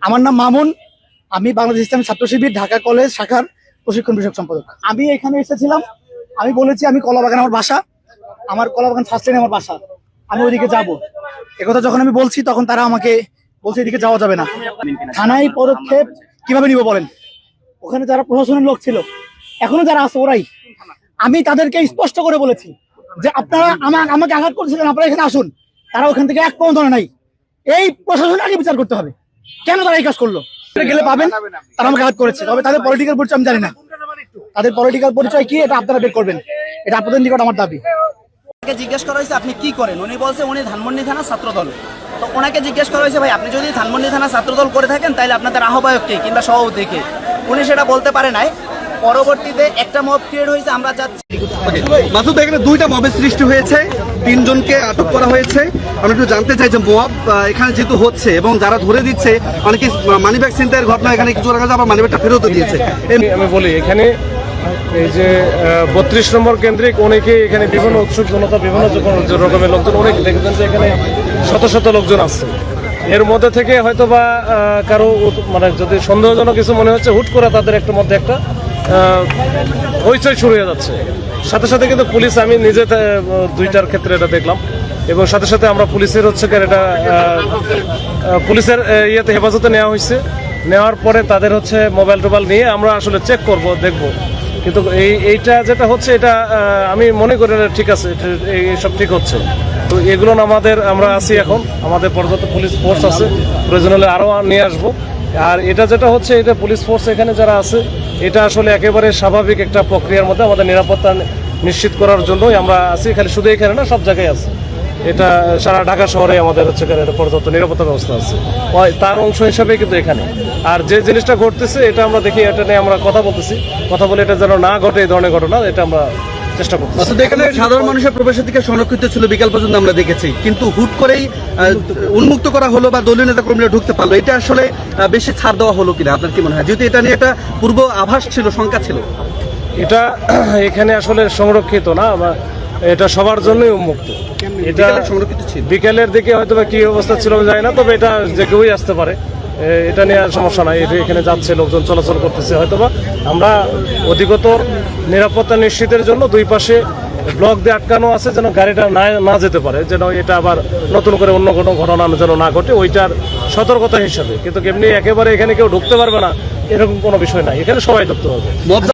আমার নাম মামুন। আমি বাংলাদেশ ইসলামী ছাত্র শিবির, ঢাকা কলেজ শাখার প্রশিক্ষণ বিষয়ক সম্পাদক। আমি এখানে এসেছিলাম। আমি বলেছি, আমি কলাবাগান আমার বাসা। আমার কলাবাগান ফার্স্ট লাইনে আমার বাসা। আমি ওইদিকে যাব। একথা যখন আমি বলছি, তখন তারা আমাকে বলছে, এদিকে যাওয়া যাবে না। থানায় পদক্ষেপ কীভাবে নিব বলেন? ওখানে যারা প্রশাসনের লোক ছিল, এখনও যারা আছে ওরাই। আমি তাদেরকে স্পষ্ট করে বলেছি যে আপনারা আমা- আমাকে আঘাত করেছিলেন, আপনারা এখানে আসুন। তারা ওখান থেকে এক পর্যন্ত নাই। এই প্রশাসন আগে বিচার করতে হবে। কেন তারা এই কাজ করল? গেলে পাবেন? তারা আমাকে হাত করেছে। তবে তাদের পলিটিক্যাল পরিচয় আমি জানি না। তাদের পলিটিক্যাল পরিচয় কি, এটা আপনারা বের করবেন। এটা আপনাদের নিকট আমার দাবি। জিজ্ঞেস করা হয়েছে, আপনি কি করেন? উনি বলছে, উনি ধানমন্ডি থানা ছাত্র দল তো ওনাকে জিজ্ঞেস করা হয়েছে, ভাই, আপনি যদি ধানমন্ডি থানা ছাত্র দল করে থাকেন, তাহলে আপনাদের আহ্বায়ক কে কিংবা সভাপতি কে? উনি সেটা বলতে পারে নাই। পরবর্তীতে একটা মব ক্রিয়েট হয়েছে আমরা যাচ্ছি। মাসুদ এখানে দুইটা মবের সৃষ্টি হয়েছে তিনজনকে আটক করা হয়েছে। আমরা একটু জানতে চাই যে মব এখানে যেহেতু হচ্ছে এবং যারা ধরে দিচ্ছে অনেকে মানিব্যাগ চিন্তার ঘটনা এখানে কিছু রাখা আবার মানিব্যাগটা ফেরত দিয়েছে। আমি বলি এখানে এই যে বত্রিশ নম্বর কেন্দ্রিক অনেকে এখানে বিভিন্ন উৎসুক জনতা বিভিন্ন রকমের লোকজন অনেক দেখবেন যে এখানে শত শত লোকজন আছে। এর মধ্যে থেকে হয়তো বা আহ, কারও মানে যদি সন্দেহজনক কিছু মনে হচ্ছে হুট করে তাদের একটা মধ্যে একটা হইচই শুরু হয়ে যাচ্ছে। সাথে সাথে কিন্তু পুলিশ, আমি নিজে দুইটার ক্ষেত্রে এটা দেখলাম। এবং সাথে সাথে আমরা পুলিশের হচ্ছে এটা পুলিশের ইয়েতে হেফাজতে নেওয়া হয়েছে নেওয়ার পরে তাদের হচ্ছে মোবাইল টোবাইল নিয়ে আমরা আসলে চেক করব, দেখব। কিন্তু এই, এইটা যেটা হচ্ছে, এটা আমি মনে করি ঠিক আছে এইসব ঠিক হচ্ছে। তো এগুলো আমাদের, আমরা আছি এখন। আমাদের পর্যাপ্ত পুলিশ ফোর্স আছে। প্রয়োজন হলে আরও নিয়ে আসব। আর এটা যেটা হচ্ছে, এটা পুলিশ ফোর্স এখানে যারা আছে, এটা আসলে একেবারে স্বাভাবিক একটা প্রক্রিয়ার মধ্যে আমাদের নিরাপত্তা নিশ্চিত করার জন্যই আমরা আছি। খালি শুধু এখানে না, সব জায়গায় আছে। এটা সারা ঢাকা শহরে আমাদের হচ্ছে পর্যাপ্ত নিরাপত্তা ব্যবস্থা আছে। তার অংশ হিসাবে কিন্তু এখানে। আর যে জিনিসটা ঘটতেছে, এটা আমরা দেখি, এটা নিয়ে আমরা কথা বলতেছি। কথা বলে এটা যেন না ঘটে এই ধরনের ঘটনা, এটা আমরা চেষ্টা মাসুদ এখানে সাধারণ মানুষের প্রবেশের দিকে সংরক্ষিত ছিল বিকাল পর্যন্ত আমরা দেখেছি। কিন্তু হুট করেই উন্মুক্ত করা হলো বা দলীয় নেতা কর্মীরা ঢুকতে পারল এটা আসলে বেশি ছাড় দেওয়া হলো কিনা আপনার কি মনে হয়? যেহেতু এটা নিয়ে একটা পূর্ব আভাস ছিল শঙ্কা ছিল। এটা এখানে আসলে সংরক্ষিত না বা এটা সবার জন্যই উন্মুক্ত। এটা সংরক্ষিত ছিল? বিকেলের দিকে হয়তো বা কি অবস্থা ছিল জানি না তবে এটা যে কেউই আসতে পারে। এটা নিয়ে আর সমস্যা নাই। এখানে যাচ্ছে, লোকজন চলাচল করতেছে, হয়তোবা। আমরা অধিকতর নিরাপত্তা নিশ্চিতের জন্য দুই পাশে ব্লক দিয়ে আটকানো আছে, যেন গাড়িটা না না যেতে পারে, যেন এটা আবার নতুন করে অন্য কোনো ঘটনা যেন না ঘটে, ওইটার সতর্কতা হিসাবে। কিন্তু এমনি একেবারে এখানে কেউ ঢুকতে পারবে না, এরকম কোনো বিষয় নাই। এখানে সবাই ঢুকতে মব